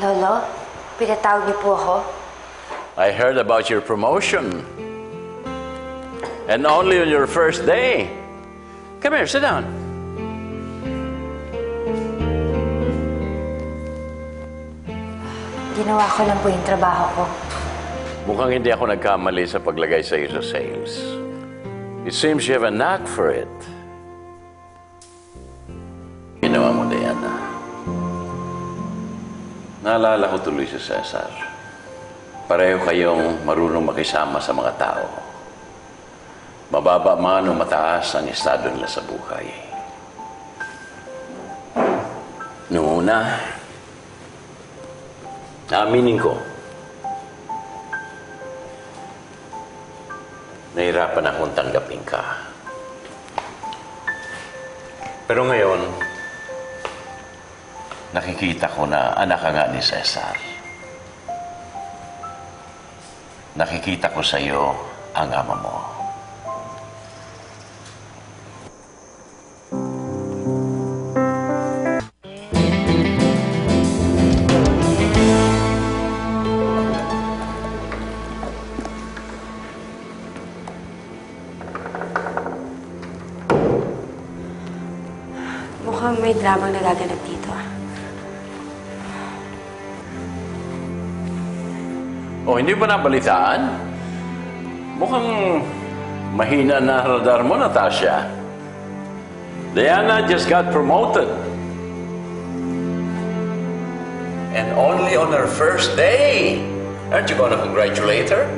Lolo, pinatawag niyo po ako. I heard about your promotion. And only on your first day. Come here, sit down. Ginawa ko lang po yung trabaho ko. Mukhang hindi ako nagkamali sa paglagay sa iyo sa sales. It seems you have a knack for it. Naalala ko tuloy si Cesar. Pareho kayong marunong makisama sa mga tao. Mababa man o mataas ang estado nila sa buhay. Noong una, naaminin ko, nahirapan akong tanggapin ka. Pero ngayon, nakikita ko na anak nga ni Cesar. Nakikita ko sa iyo ang ama mo. Mukhang may dramang nagaganap dito. ah. O, hindi ba nabalitaan? Mukhang mahina na radar mo, Natasha. Diana just got promoted. And only on her first day. Aren't you going to congratulate her?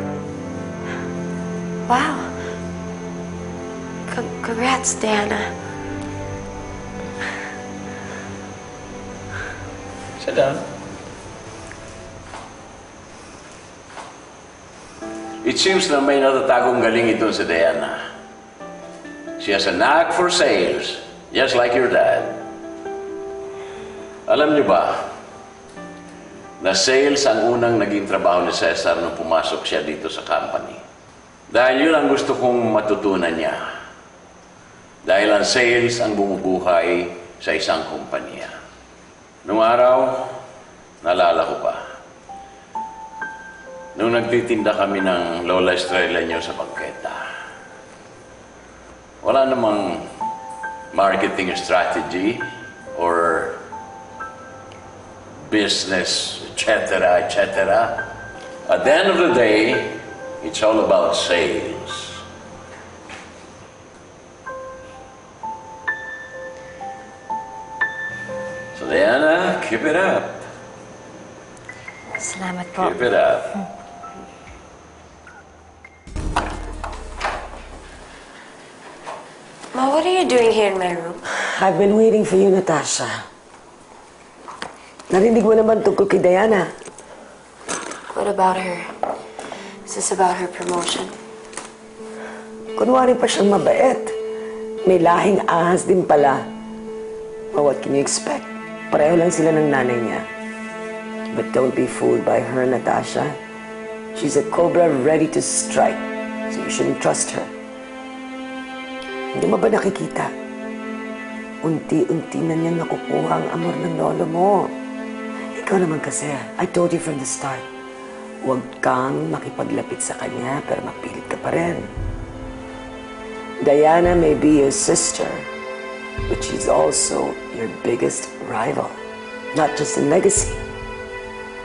Wow. Con- congrats, Diana. Sit down. It seems na may natatagong galing ito si Diana. She has a knack for sales, just like your dad. Alam niyo ba, na sales ang unang naging trabaho ni Cesar nung pumasok siya dito sa company. Dahil yun ang gusto kong matutunan niya. Dahil ang sales ang bumubuhay sa isang kumpanya. Nung araw, naalala ko pa. Nung nagtitinda kami ng Lola Estrella niyo sa bangketa. Wala namang marketing strategy or business, etc., etc. At the end of the day, it's all about sales. So Diana, keep it up. Salamat po. Keep it up. Ma, what are you doing here in my room? I've been waiting for you, Natasha. Narinig mo naman tungkol kay Diana. What about her? Is this about her promotion? Kunwari pa siyang mabait. May lahing ahas din pala. But what can you expect? Pareho lang sila ng nanay niya. But don't be fooled by her, Natasha. She's a cobra ready to strike. So you shouldn't trust her. Hindi mo ba nakikita? Unti-unti na niyang nakukuha ang amor ng lolo mo. Ikaw naman kasi, I told you from the start, huwag kang makipaglapit sa kanya pero mapilit ka pa rin. Diana may be your sister, but she's also your biggest rival. Not just in legacy,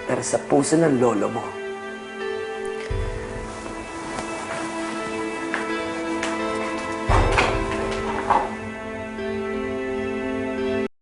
pero sa puso ng lolo mo.